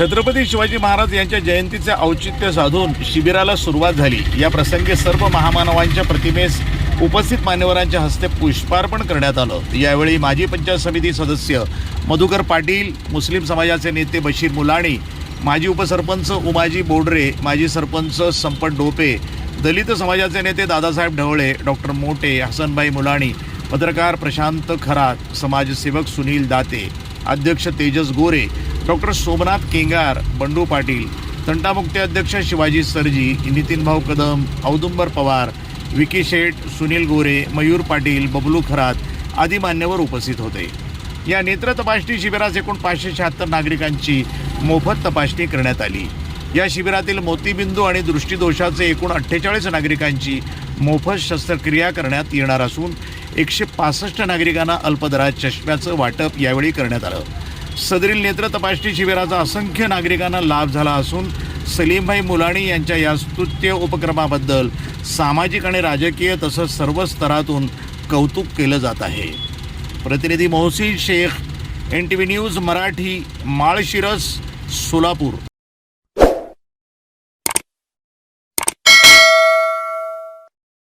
छत्रपती शिवाजी महाराज यांच्या जयंतीचे औचित्य साधून शिबिराला सुरुवात झाली. या प्रसंगी सर्व महामानवांच्या प्रतिमेस उपस्थित मान्यवरांच्या हस्ते पुष्पार्पण करण्यात आलं. यावेळी माजी पंचायत समिती सदस्य मधुकर पाटील मुस्लिम समाजाचे नेते बशीर मुलाणी माजी उपसरपंच उमाजी बोडरे माजी सरपंच संपत डोपे दलित समाजाचे नेते दादासाहेब ढवळे डॉक्टर मोटे हसनभाई मुलाणी पत्रकार प्रशांत खरात समाजसेवक सुनील दाते अध्यक्ष तेजस गोरे डॉक्टर सोमनाथ केंगार बंडू पाटील तंटामुक्ती अध्यक्ष शिवाजी सरजी नितीन भाऊ कदम औदुंबर पवार विकी शेठ सुनील गोरे मयूर पाटील बबलू खरात आदी मान्यवर उपस्थित होते. या नेत्र तपासणी शिबिरात एकूण पाचशे शहात्तर नागरिकांची मोफत तपासणी करण्यात आली. या शिबिरातील मोतीबिंदू आणि दृष्टीदोषाचे एकूण अठ्ठेचाळीस नागरिकांची मोफत शस्त्रक्रिया करण्यात येणार असून एकशे पासष्ट नागरिकांना अल्पदरात चष्म्याचं वाटप यावेळी करण्यात आलं. सदरील नेत्र तपासणी शिबिराचा असंख्य नागरिकांना लाभ झाला असून सलीमभाई मुलाणी यांच्या या स्तुत्य उपक्रमाबद्दल सामाजिक आणि राजकीय तसंच सर्व स्तरातून कौतुक केलं जात आहे. प्रतिनिधी Mohsin Shaikh N T V news Marathi Malshiras Solapur.